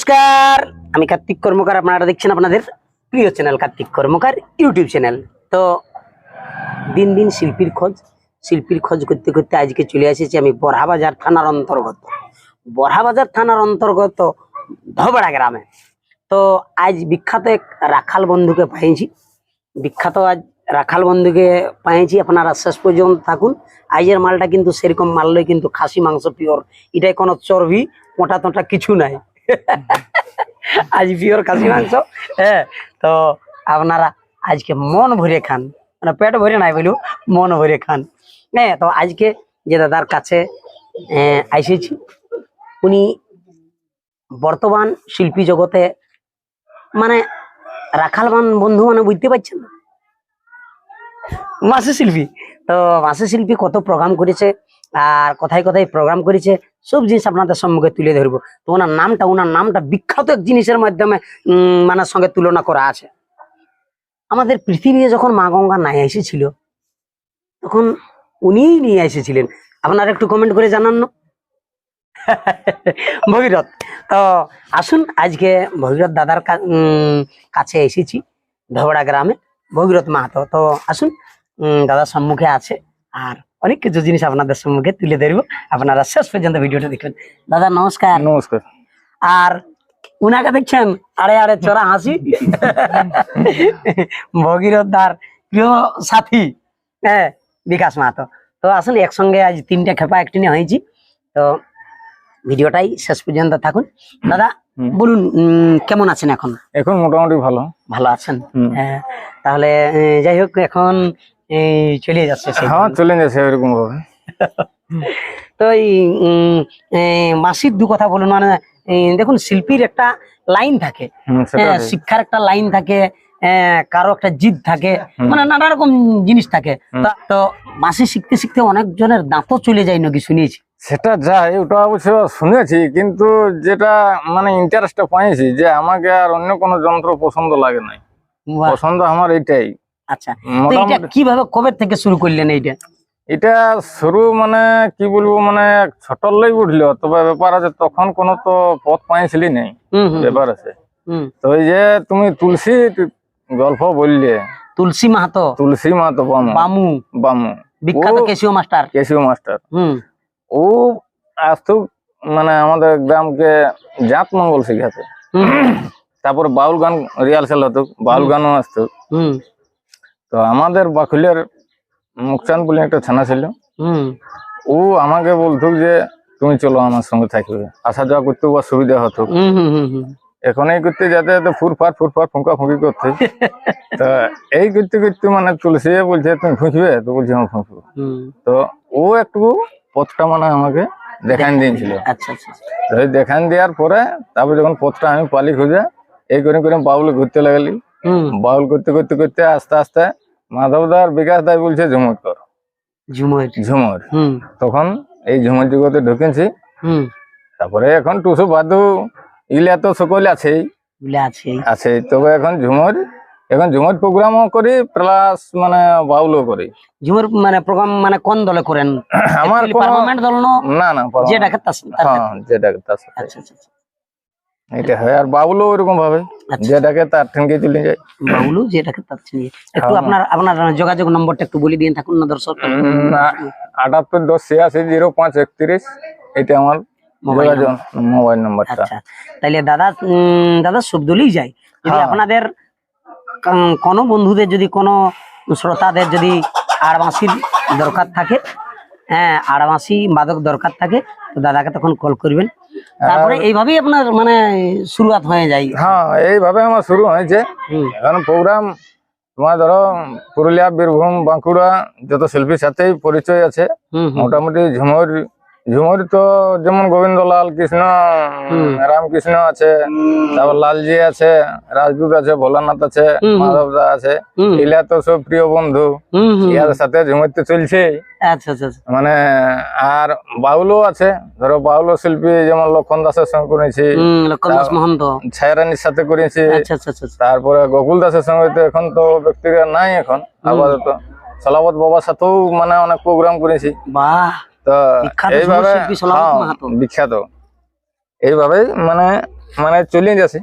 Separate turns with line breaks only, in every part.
নমস্কার। আমি কার্তিক কর্মকার, আপনারা দেখছেন আপনাদের প্রিয় channel Kartik Karmakar YouTube channel. তো, দিন দিন শিল্পীর খোঁজ শিল্পীর খোঁজ করতে করতে আজকে চলে এসেছি আমি বড়হাবাজার থানার অন্তর্গত। বড়হাবাজার থানার অন্তর্গত ধবড়া গ্রামে। তো, আজ বিখ্যাত এক রাখাল বন্ধুকে পাইছি। বিখ্যাত আজ রাখাল বন্ধুকে পাইছি, আপনারা শেষ পর্যন্ত থাকুন। আজের মালটা কিন্তু সেরকম মারলে কিন্তু খাসি, মাংস, পিওর। এটাই কোনো চর্বি মোটা তোটা কিছু নাই। আজ পিওর খাসি মাংস হ্যাঁ তো আপনারা আজকে মন ভরে খান। মানে পেট ভরে নাই বলু, মন ভরে খান। হ্যাঁ তো আজকে যে দাদার কাছে আইসেছি, উনি বর্তমান শিল্পী জগতে মানে রাখালবান বন্ধু মানে বুঝতে পারছেন? মাসে শিল্পী। তো মাসে শিল্পী কত প্রোগ্রাম করেছে আর কোথায় কোথায় প্রোগ্রাম করেছে, সব জিনিস আপনাদের সম্মুখে তুলে ধরবো। তো ওনার নামটা ওনার নামটা বিখ্যাত এক জিনিসের মাধ্যমে মানে সঙ্গে তুলনা করা আছে। আমাদের পৃথিবীতে যখন মা গঙ্গা নাই এসেছিল, তখন উনিই নিয়ে এসেছিলেন। আপনারা একটু কমেন্ট করে জানান না? ভগীরথ, তো আসুন, আজকে ভগীরথ দাদার কাছে এসেছি, ধবড়া গ্রামে, ভগীরথ মাহাতো। তো আসুন দাদার সম্মুখে আছে। আর অনেক কিছু জিনিস আপনাদের সম্মুখে তুলে ধরবো। আপনারা শেষ পর্যন্ত ভিডিওটা দেখবেন। দাদা নমস্কার।
নমস্কার।
আর উনাকে দেখছেন আড়ে আড়ে চড়া হাসি। ভগীরথ দার প্রিয় সাথী। হ্যাঁ বিকাশ মাহাতো। তো আসলে একসঙ্গে আজ তিনটা খেপা একটি নিয়ে হয়েছি। তো ভিডিওটাই শেষ পর্যন্ত থাকুন। দাদা বলুন উম, কেমন আছেন এখন?
এখন মোটামুটি ভালো।
ভালো আছেন? হ্যাঁ তাহলে যাই হোক এখন এই, চলে যাচ্ছে
হ্যাঁ চলে যাচ্ছে এরকম ভাবে
তো এই মাসির দু কথা বলুন মানে দেখুন শিল্পীর একটা লাইন থাকে। হ্যাঁ, শিক্ষার একটা লাইন থাকে কারও একটা জিদ থাকে মানে নানা রকম জিনিস থাকে। তা- মাসি শিখতে শিখতে অনেকজনের দাঁতও চলে যায় নাকি শুনিয়েছি
সেটা যাই ওটা অবশ্য শুনেছি কিন্তু যেটা মানে ইন্টারেস্টটা পাইছি যে আমাকে আর অন্য কোনো যন্ত্র পছন্দ লাগে নাই। পছন্দ আমার এইটাই।
আচ্ছা তো এটা কীভাবে কবে থেকে শুরু করলেন এইটা?
এটা শুরু মানে কি বলব মানে ছোটলেই উঠল তবে ব্যাপার আছে তখন কোনো তো পথ পাইছিলি নেই ব্যাপার আছে। তো এই যে তুমি তুলসী গল্প বললে।
তুলসী মাহাতো?
তুলসী মা তো বামু।
বামু।
বামু।
বিখ্যাত কেশিও মাস্টার।
কেশিও মাস্টার। ও আসতো মানে আমাদের গ্রামকে জাত মঙ্গল শিখাতে। তারপরে বাউল গান রিহার্সাল হতো বাউল গানও আসতো। তো আমাদের বাকুলের মুখচান বলে একটা থানা ছিল।
হুম।
ও আমাকে বলতো যে তুমি চলো আমার সঙ্গে থাকবে। আসা যাওয়া করতে বা সুবিধা হতো। এখন এই করতে যেতে যেতে ফুরফার ফুরফার ফুঁকা ফুঁকি করতে। তো এই করতে করতে মানে তুলসী বলছে তুমি ফুঁকবে? তো বলছি আমি ফুঁকবো। তো ও একটু পথটা মানে আমাকে দেখান দিয়েছিল।
আচ্ছা আচ্ছা আচ্ছা।
দেখান দেওয়ার পরে তারপরে যখন পথটা আমি পালি খুঁজে এই করে করে বাউল ঘুরতে লাগালি।
হুম।
বাউল করতে করতে করতে আস্তে আস্তে মাধবদার বিকাশ দাই বলছে ঝুমুর কর
ঝুমুর।
ঝুমুর।
হুম।
তখন এই ঝুমুর জগতে ঢুকেছি।
হুম।
তারপরে এখন টুসু বাদু ইলা তো সকল
আছে
আছে তবে এখন ঝুমুর এখন ঝুমুর প্রোগ্রামও করি প্লাস মানে বাউলও করি।
ঝুমুর মানে প্রোগ্রাম মানে কোন দলে করেন?
আমার
দল না
না না পারব
যে
না।
ডাকে তার তার
হ্যাঁ যেটা তার
আচ্ছা আচ্ছা আচ্ছা।
এটা হয়। আর বাউলও ওইরকম ভাবে।
আচ্ছা।
যেটাকে তার ঠেঙ্গে চলে যায়।
বাবুলু যে তার একটু
হ্যাঁ।
আপনার আপনার যোগাযোগ নম্বরটা একটু বলে থাকুন না দর্শক।
উম, আটাত্তর দশ ছিয়াশি জিরো পাঁচ একত্রিশ। এটা আমার
মোবাইল
নাম্বারটা
আচ্ছা। তাইলে দাদা উম, দাদা যায়। যদি
হ্যাঁ।
আপনাদের কোনো বন্ধুদের যদি কোনো শ্রোতাদের যদি আড়বাসির দরকার থাকে হ্যাঁ আড়ামাসি মাদক দরকার থাকে তো দাদাকে তখন কল করবেন। তারপরে এইভাবেই আপনার মানে শুরুয়াত হয়ে যায়।
হ্যাঁ এইভাবে আমার শুরু হয়েছে এখন প্রোগ্রাম তোমার ধরো পুরুলিয়া বীরভূম বাঁকুড়া যত শিল্পীর সাথেই পরিচয় আছে মোটামুটি ঝুমুর ঝুমুর তো যেমন গোবিন্দলাল কৃষ্ণ রামকৃষ্ণ আছে তারপর লালজি আছে রাজদূত আছে ভোলানাথ আছে। মাধবদা আছে
হুম।
তো সব প্রিয় বন্ধু।
হুম
সাথে ঝুমুর তো চলছে
আচ্ছা আচ্ছা আচ্ছা।
মানে আর বাউলও আছে ধরো বাউল শিল্পী যেমন লক্ষণ দাসের সঙ্গে করেছি ছায়ারানির সাথে করেছি। তারপরে গোকুল দাসের সঙ্গে তো এখন তো ব্যক্তিগত নাই এখন আপাতত। সলাবত বাবার সাথেও মানে অনেক প্রোগ্রাম করেছি।
বাহ।
তো এইভাবে হ্যাঁ। বিখ্যাত। এইভাবেই মানে মানে চলে যাচ্ছে।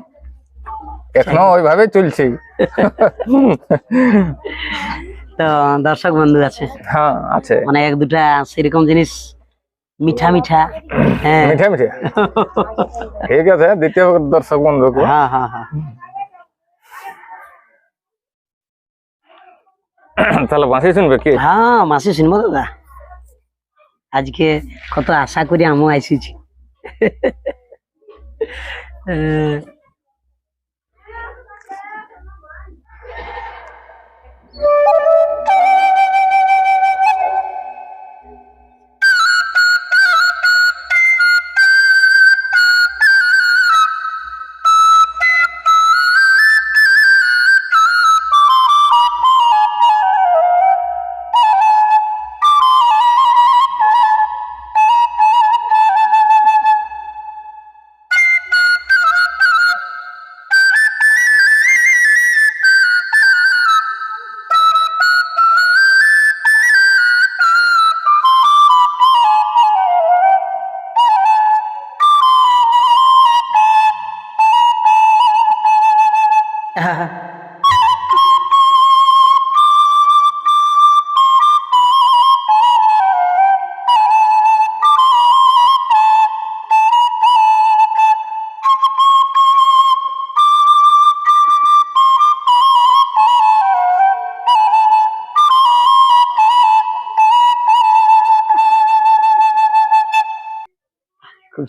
এখনও ওইভাবে চলছে।
তো দর্শক বন্ধু আছে।
হ্যাঁ আছে।
মানে এক দুটা সেরকম জিনিস মিঠা মিঠা হ্যাঁ।
মিঠে মিঠে। ঠিক আছে দ্বিতীয় দর্শক বন্ধুকে।
হ্যাঁ হ্যাঁ হ্যাঁ।
তাহলে বাঁশি শুনবে কি?
হ্যাঁ মাসে শুনব দাদা আজকে কত আশা করি আমিও আইসিছি।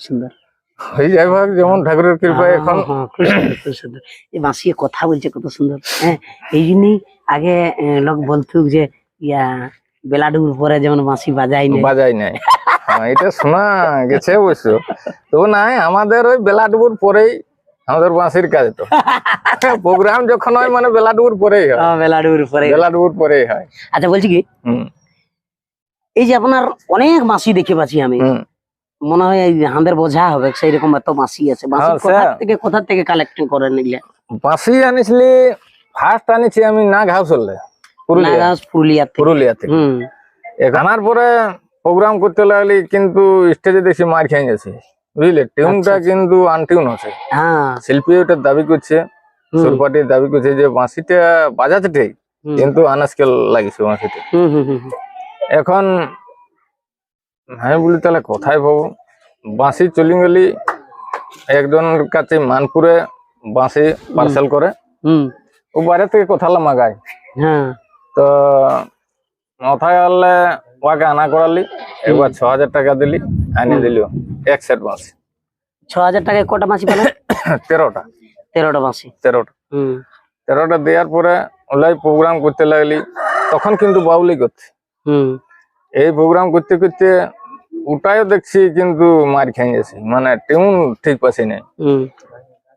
সুন্দর।
যাই হোক যেমন ঠাকুরের কৃপায় এখন।
হ্যাঁ, এই বাঁশিয়ে কথা বলছে কত সুন্দর। হ্যাঁ এই জন্যই আগে লোক বলতো যে ইয়া পরে যেমন বাঁশি বাজাই না
বাজাই নাই হ্যাঁ, এটা শোনা গেছে অবশ্য। তো নাই আমাদের ওই বেলাডুবুর পরেই আমাদের বাঁশির কাজ তো। প্রোগ্রাম যখন হয় মানে বেলাডুবুর পরেই হয়।
বেলাডুর পরে
বেলাডুবুর পরেই হয়।
আচ্ছা বলছি কি? এই যে আপনার অনেক মাসি দেখে পাচ্ছি আমি। মনে হয় এই হাঁদের বোঝা হবে সেই রকম এত মাসি আছে।
হ্যাঁ,
কোথা থেকে কোথা থেকে কালেক্টিং করে নিলে
বাঁশি আনিছিলি ফার্স্ট আনিছি আমি না ঘাউসলে পুরুলিয়া।
নাগাস পুরুলিয়া থেকে।
পুরুলিয়া থেকে।
হুম।
আনার পরে প্রোগ্রাম করতে লাগলি কিন্তু স্টেজে দেখছি মার খেয়ে গেছে। বুঝলে? টিউনটা
আচ্ছা।
কিন্তু আনটিউন আছে।
হ্যাঁ।
শিল্পী ওটার দাবি করছে সুরপাটির দাবি করছে যে বাঁশিটা বাজাতে ঠিক কিন্তু আনাস্কেল লাগিছে বাঁশিটা
হুম, হুম, হুম, হুম।
এখন আমি বলি তাহলে কোথায় পাবো? বাঁশি চলি গেলি একজনের কাছে মানপুরে বাঁশি পার্সেল করে।
হুম,
ও বাইরে থেকে কোথাও মাগায়।
হ্যাঁ।
তো মাথায় আনলে ওকে আনা করালি একবার ছ হাজার টাকা দিলি আনি দিল এক সেট বাঁশি।
ছ হাজার টাকায় কটা মাসি পেলেন
তেরোটা।
তেরোটা মাসি
তেরোটা।
হুম।
তেরোটা দেওয়ার পরে ওলাই প্রোগ্রাম করতে লাগলি তখন কিন্তু বাউলি করছে
হুম।
এই প্রোগ্রাম করতে করতে ওটাও দেখছি কিন্তু মার খেয়ে গেছে। মানে টিউন ঠিক পাচ্ছি নাই।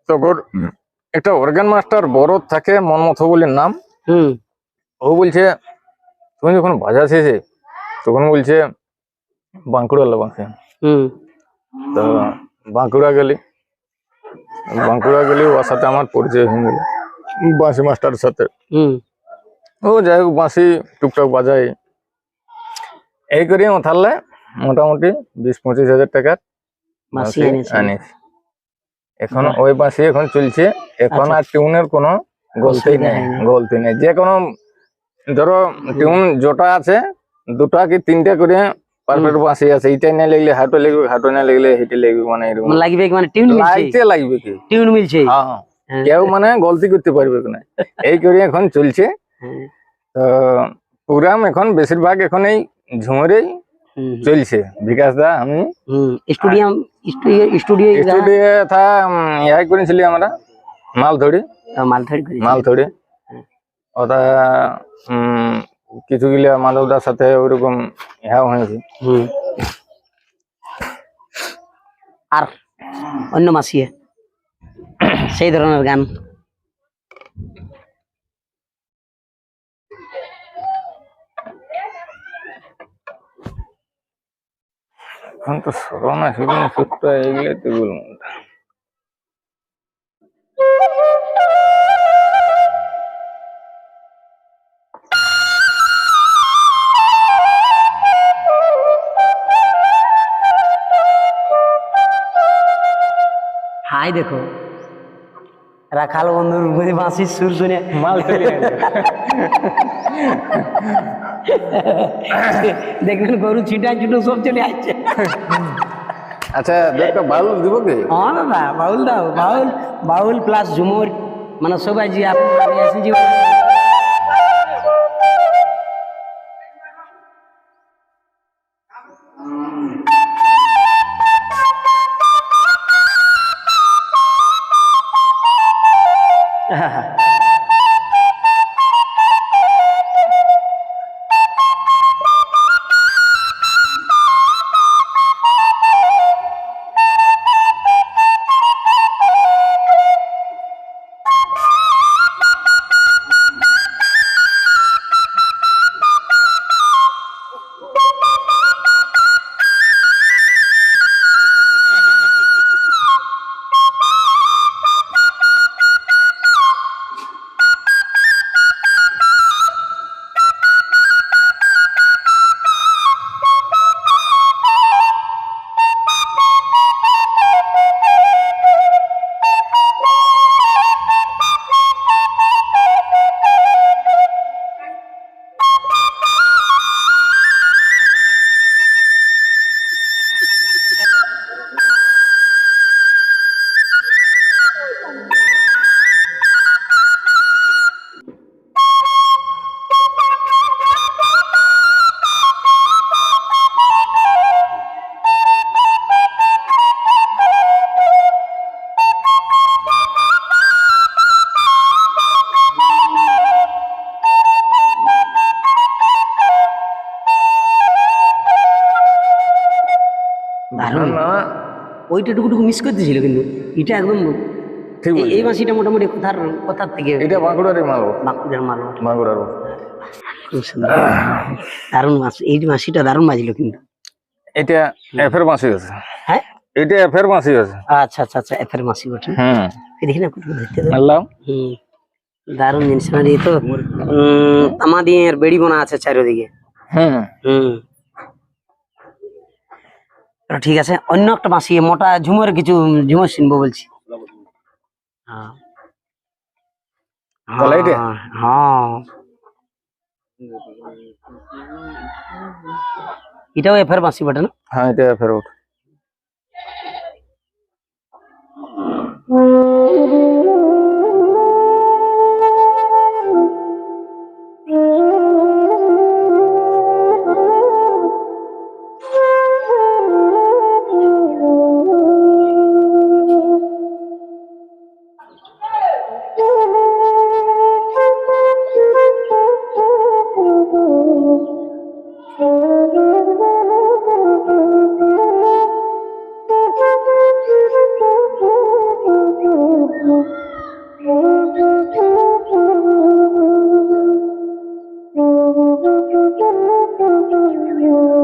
তখন একটা অর্গান মাস্টার বড় থাকে মনমথ বলে নাম।
হুম।
ও বলছে তুমি যখন বাজা শেষে তখন বলছে বাঁকুড়া বাঁকে তো বাঁকুড়া গেলি। বাঁকুড়া গেলি ওর সাথে আমার পরিচয় হয়ে গেল। বাঁশি মাস্টার সাথে। ও যাই হোক বাঁশি টুকটাক বাজাই। এই করি মাথালে মোটামুটি বিশ পঁচিশ হাজার টাকার বাঁশি আনিস। এখন ওই বাঁশি এখন চলছে। এখন
আচ্ছা।
আর টিউনের কোনো গলতি নেই। গলতি নেই। যে কোনো ধরো টিউন জোটা আছে দুটা কি তিনটা করে পারফেক্ট বাঁশি আছে। না লাগলে হাটো লাগবে হাটো না লাগলে হেঁটে লাগবে মানে এরকম।
মানে লাগবে মানে টিউন
লাগবে কি?
টিউন মিলছে?
হ্যাঁ।
হ্যাঁ,
কেউ মানে গলতি করতে পারবে না? এই করে এখন চলছে।
হ্যাঁ,
তো প্রোগ্রাম এখন বেশিরভাগ এখন এই ঝুমুরেই চলছে। বিকাশ দা আমি?
স্টুডিও স্টুডিও
স্টুডিও থা ইহাই করেছিলি আমরা মাল ধরি
মালধারি করেছি
মাল ধরে ওটা কিছু গিলা মাধবদার সাথে ওইরকম ইহাও হয়েছে।
আর অন্য মাসিয়ে সেই ধরনের গান।
এখন তো স্মরণ আছে কোনো সূত্র এগুলো তো বলব।
আই দেখো রাখাল বন্ধুর মধ্যে বাঁশির সুর শুনে
মাল।
দেখবেন গরু ছিটা ছুটো সব চলে আসছে
আচ্ছা দু একটা বাউল দিব কি?
হ্যাঁ দাদা বাউল দাও বাউল বাউল প্লাস ঝুমুর। মানে সবাই যে আপনি আমি আছি যে দারুণ।
না
ওইটা টুকুটুকু মিস করে দিয়েছিল কিন্তু। এটা একদম
ঠিক
এই- মাসিটা মোটামুটি কোথার কোথার থেকে
এটা বাঁকুড়ারই মাল।
বাঁকুড়ার মাল।
বাঁকুড়ার
দারুণ মাছ। এই মাসিটা দারুণ বাজলো কিন্তু।
এটা এফের বাঁশি আছে।
হ্যাঁ?
এটা এফের বাঁশি আছে।
আচ্ছা আচ্ছা আচ্ছা এফের মাসি বটে।
হুম।
দেখি না ধরতে দাও।
আল্লাহ
হুম। দারুণ জিনিস। মানে এই তো আমাদের বেড়ি বোনা আছে চারিদিকে।
হুম।
হুম। ঠিক আছে? অন্য একটা মাসি মোটা ঝুমুর কিছু ঝুমুর শুনব বলছি। হ্যাঁ।
তাহলে এইটা?
হ্যাঁ, হ্যাঁ। এটাও এফের মাসি বটে না?
হ্যাঁ এটা এফের you.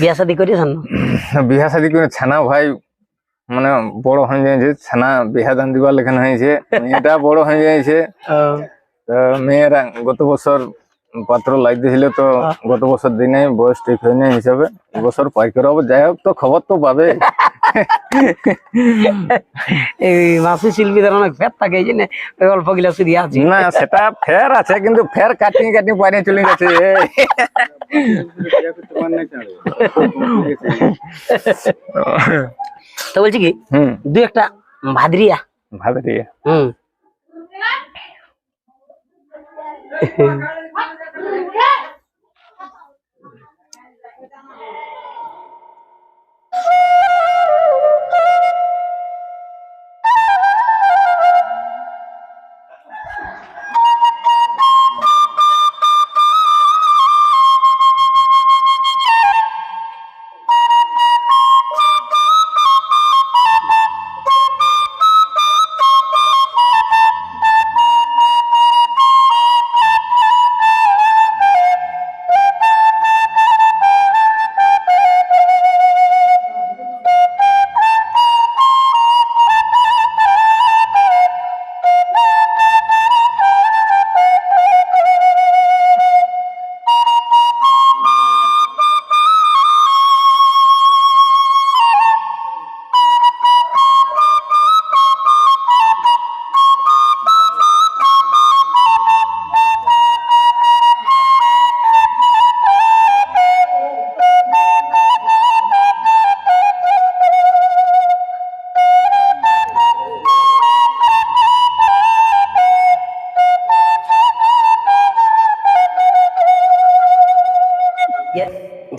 বিয়া শাদি করেছেন
বিহা শাদি করে ছানা ভাই মানে বড় হয়ে যাইছে ছানা বিহা দান দিবার লেখান হয়েছে। মেয়েটা বড় হয়ে যাইছে মেয়েরা গত বছর পাত্র লাগতেছিল তো গত বছর দিনে বয়স ঠিক হয়নি হিসাবে। এবছর পাইকার হবে। যাই হোক তো খবর তো পাবে।
এই মাসি শিল্পীদের অনেক ফের থাকে এই জন্য অল্প গিলা আছে।
না সেটা ফের আছে কিন্তু ফের কাটিয়ে কাটিয়ে পাইনে চলে গেছে।
তো বলছি কি
হুম।
দু একটা ভাদরিয়া।
ভাবে দিয়ে
হুম।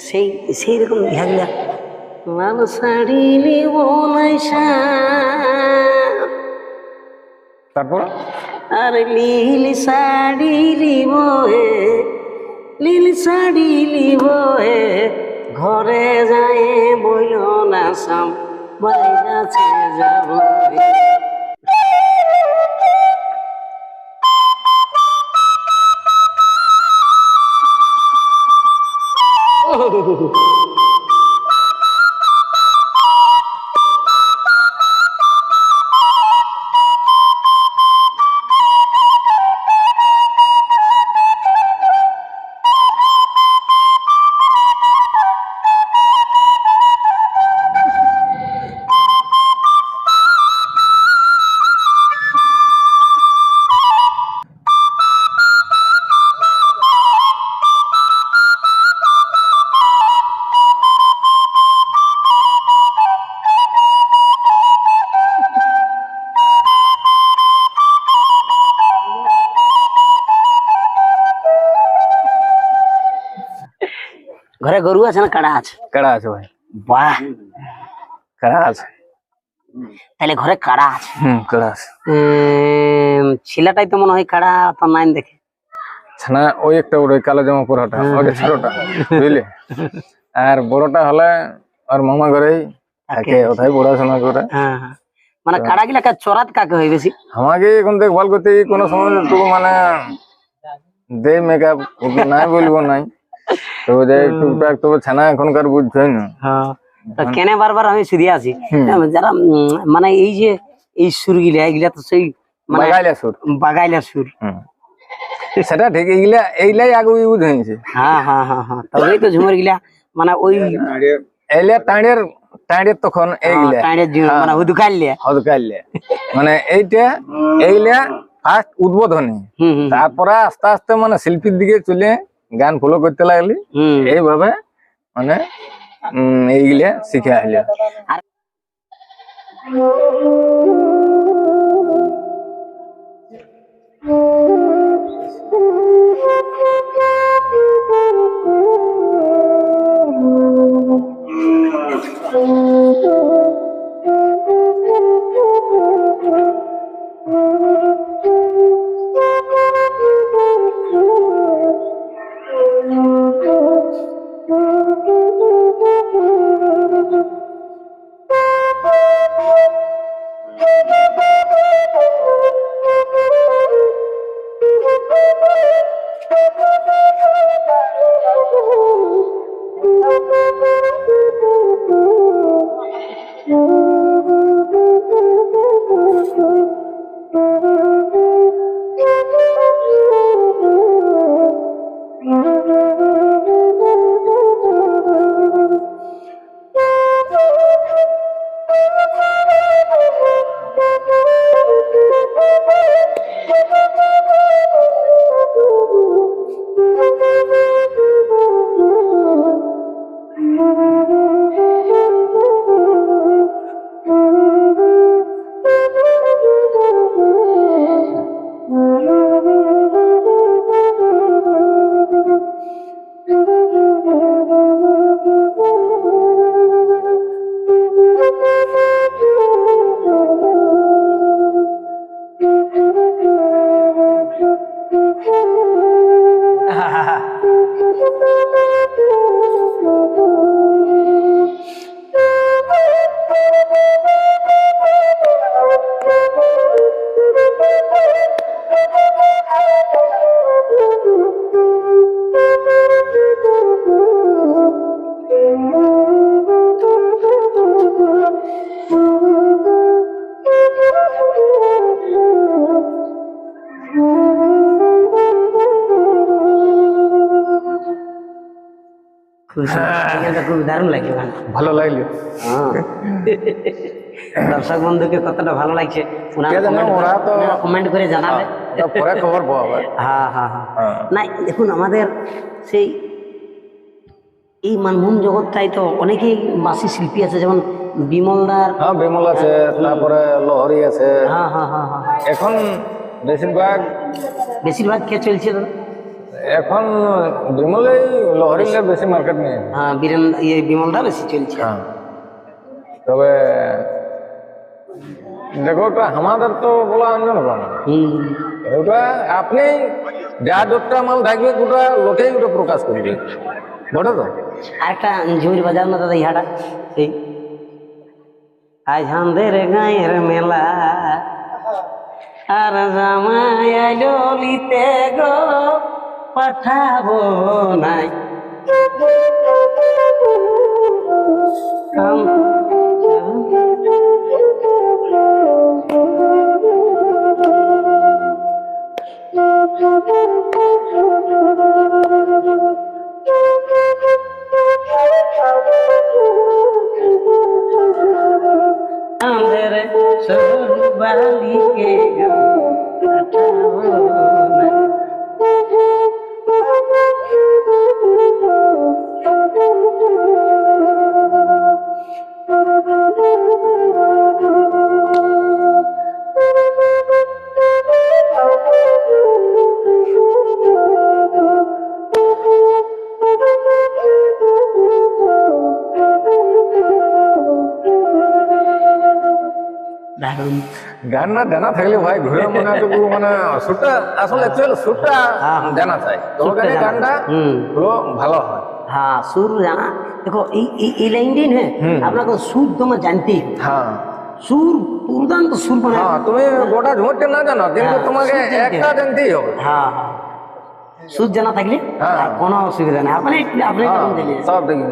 সেই সেই রকম লেখাগুলা লাল শাড়ি
তারপর?
আর লীল শাড়ি লিব হে লীল শাড়ি লিব হে ঘরে যায় বইল না সাম বাইরাছে যাব হে। Oh. ঘরে গরু আছে না কাড়া আছে?
কাড়া আছে ভাই।
বাহ।
কাড়া আছে।
তাহলে ঘরে কাড়া আছে।
হুম কাড়া আছে।
উম, ছিলাটাই তো মনে হয় কাড়া তো নাইন দেখে।
ছানা ওই একটা ওর ওই কালো জামা পরাটা ওটা ছোটটা বুঝলি? আর বড়টা হলে আর মামা ঘরেই থাকে ওথায় পড়াশোনা করে।
হ্যাঁ হ্যাঁ। মানে কাড়া গিলা কা চরাত কাকে হয় বেশি?
আমাকে এখন দেখভাল করতে এই কোনো সময় একটু মানে দে মেকআপ নাই বলব নাই। তো যে টুকটাক তবে ছানা এখনকার বুঝছই না।
হ্যাঁ। তো বারবার আমি শুধু আছি। যারা মানে এই যে এই সুর গিলা এগুলা তো সেই মানে
বাগাইলা সুর।
বাগাইলা সুর।
সেটা ঠিক এইগুলা এইলাই আগে ইউজ হয়েছে
হ্যাঁ হ্যাঁ হ্যাঁ হ্যাঁ। তবেই তো ঝুমুর গিলা মানে ওই
তখন এইগুলা।
ঝুমুর মানে হুদুকাইলে।
হদকাইলে। মানে এইটা এইলা ফার্স্ট উদ্বোধনী। তারপরে আস্তে আস্তে মানে শিল্পীর দিকে চলে গান ফলো করতে লাগলি এইভাবে মানে উম, এইগুলা শিখে আসলে।
খুব সুন্দর। খুব দারুণ লাগছে
ভালো লাগল।
হ্যাঁ। দর্শক বন্ধুকে কতটা ভালো লাগছে
ওরা তো-
কমেন্ট করে জানাবে।
পরে খবর পাওয়া
হ্যাঁ হ্যাঁ হ্যাঁ।
হ্যাঁ।
না দেখুন আমাদের সেই এই মানভূম জগৎটাই তো অনেকেই বাসি শিল্পী আছে যেমন বিমলদার
হ্যাঁ বিমল আছে তারপরে লহরি আছে।
হ্যাঁ হ্যাঁ হ্যাঁ হ্যাঁ।
এখন বেশিরভাগ
বেশিরভাগ কে চলছে? দাদা
এখন বিমলেই লহরিলে বেশি মার্কেট নিয়ে।
হ্যাঁ বীরেন ইয়ে বিমলটা বেশি চলছে।
হ্যাঁ। তবে দেখো ওটা আমাদের তো বলা কম
হুম।
ওটা আপনি যা যতটা মাল থাকবে গোটা লোকেই ওটা প্রকাশ করবে। বটে তো?
আরেকটা ঝুমির বাজার না দাদা ইহাটা? এই। আজ আমাদের গায়ের মেলা। আর জামাই আইলো লিতে গো। পাঠাবো নাই। আম- আমাদের সরু বালিকে পাঠাবো নাই। দারুণ
গানটা জানা থাকলে ভাই ঘুরে মনে হয় মানে সুরটা আসলে অ্যাকচুয়ালি সুরটা
হ্যাঁ।
জানা চাই তবে
সুরটা জানা।
গানটা
হুম।
হলো হয়
হ্যাঁ সুর জানা দেখো এই লাইনটি নয় আপনাকে সুর তোমার জানতেই হবে
হ্যাঁ
সুর দুর্দান্ত সুর মানে
হ্যাঁ তুমি গোটা ঝুমরটা না জানো কিন্তু
হ্যাঁ,
তোমাকে একটা জানতেই হবে
হ্যাঁ হ্যাঁ সুর জানা থাকলে
হ্যাঁ।
কোনো অসুবিধা নেই আপনি আপনি
হ্যাঁ, সব দেখি